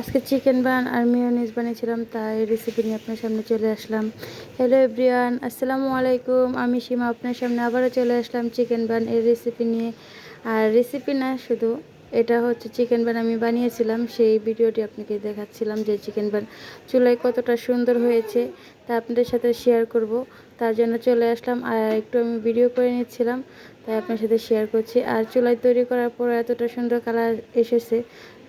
আজকে chicken bun আর mayonnaise বানিয়েছিলাম, তাই রেসিপি নিয়ে আপনার সামনে চলে আসলাম। হ্যালো এভরিওয়ান আসসালামু আলাইকুম। আমি সীমা, আপনার সামনে আবারও চলে আসলাম চিকেন বান এর রেসিপি নিয়ে। আর রেসিপি না, শুধু এটা হচ্ছে চিকেন বান আমি বানিয়েছিলাম, সেই ভিডিওটি আপনাকে দেখাচ্ছিলাম যে চিকেন বান চুলায় কতটা সুন্দর হয়েছে, তা আপনাদের সাথে শেয়ার করব। তার জন্য চলে আসলাম, আর একটু আমি ভিডিও করে নিচ্ছিলাম, তাই আপনার সাথে শেয়ার করছি। আর চুলায় তৈরি করার পর এতটা সুন্দর কালার এসেছে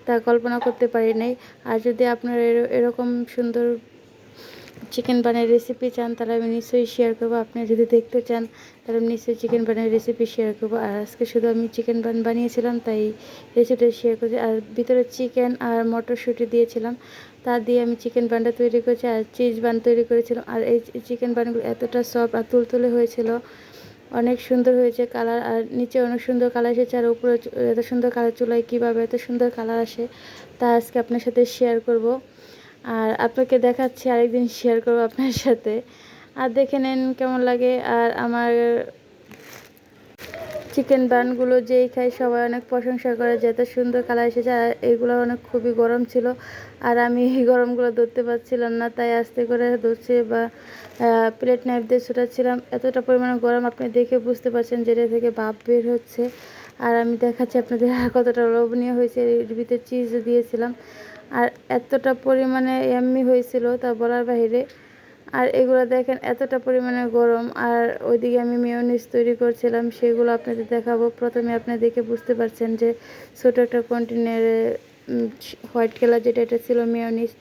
তা কল্পনা করতে পারি নাই। আর যদি আপনারা এরকম সুন্দর চিকেন বানের রেসিপি চান, তাহলে আমি নিশ্চয়ই শেয়ার করব। আপনি যদি দেখতে চান, তাহলে আমি নিশ্চয়ই চিকেন বানের রেসিপি শেয়ার করব। আর আজকে শুধু আমি চিকেন বান বানিয়েছিলাম, তাই রেসিপিটা শেয়ার করছি। আর ভিতরে চিকেন আর মটরশুঁটি দিয়েছিলাম, তা দিয়ে আমি চিকেন বানটা তৈরি করেছি, আর চিজ বান তৈরি করেছিলাম। আর এই চিকেন বানগুলো এতটা সফট আর তুলতুলে হয়েছিল অনেক সুন্দর হয়েছে কালার, আর নিচে অনেক সুন্দর কালার এসেছে, আর উপরে এত সুন্দর কালার চুলায় কীভাবে এত সুন্দর কালার আসে, তা আজকে আপনার সাথে শেয়ার করব। আর আপনাকে দেখাচ্ছি, আরেকদিন শেয়ার করব আপনার সাথে। আর দেখে নেন কেমন লাগে, আর আমার চিকেন বানগুলো যেই খাই, সবাই অনেক প্রশংসা করে যে এত সুন্দর কালার এসেছে। আর এগুলো অনেক খুবই গরম ছিল। আর আমি এই গরমগুলো ধরতে পারছিলাম না, তাই আস্তে করে ধরছে বা প্লেট নাইফ দিয়ে ছুটাচ্ছিলাম। এতটা পরিমাণে গরম আপনি দেখে বুঝতে পারছেন যেটা থেকে ভাপ বের হচ্ছে। আর আমি দেখাচ্ছি আপনাদের কতটা লোভনীয় হয়েছে। এর ভিতরে চিজ দিয়েছিলাম। আর এতটা পরিমাণে এমনি হয়েছিল তা বলার বাহিরে আর এগুলো দেখেন এতটা পরিমাণে গরম, আর ওইদিকে আমি মেয়নিস তৈরি করছিলাম, সেগুলো আপনাদের দেখাবো। প্রথমে আপনি দেখে বুঝতে পারছেন যে ছোটো একটা কন্টেনারে হোয়াইট কালার যেটা, এটা ছিল মেয়নিস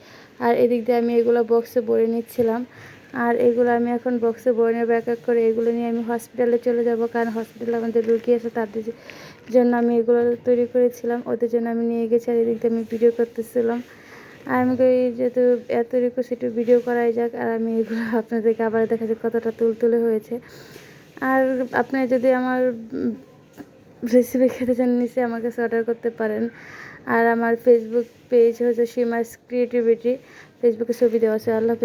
আর এদিক দিয়ে আমি এগুলো বক্সে ভরে নিচ্ছিলাম। আর এগুলো আমি এখন বক্সে ভরে নেব, এক এক করে এগুলো নিয়ে আমি হসপিটালে চলে যাব, কারণ হসপিটালে আমাদের রুগী আছে, তাদের জন্য আমি এগুলো তৈরি করেছিলাম, ওদের জন্য আমি নিয়ে গেছি, আর এদিক দিয়ে আমি ভিডিও করতেছিলাম। আর আমি করি যেহেতু এত রিকোয়েস্ট একটু ভিডিও করাই যাক, আর আমি এগুলো আপনাদেরকে আবার দেখা যাক কতটা তুল তুলে হয়েছে। আর আপনি যদি আমার রেসিপি খেতে চান নিচে আমার কাছে অর্ডার করতে পারেন। আর আমার ফেসবুক পেজ হচ্ছে সীমাস ক্রিয়েটিভিটি ফেসবুকে ছবি দেওয়া আছে, আল্লাহ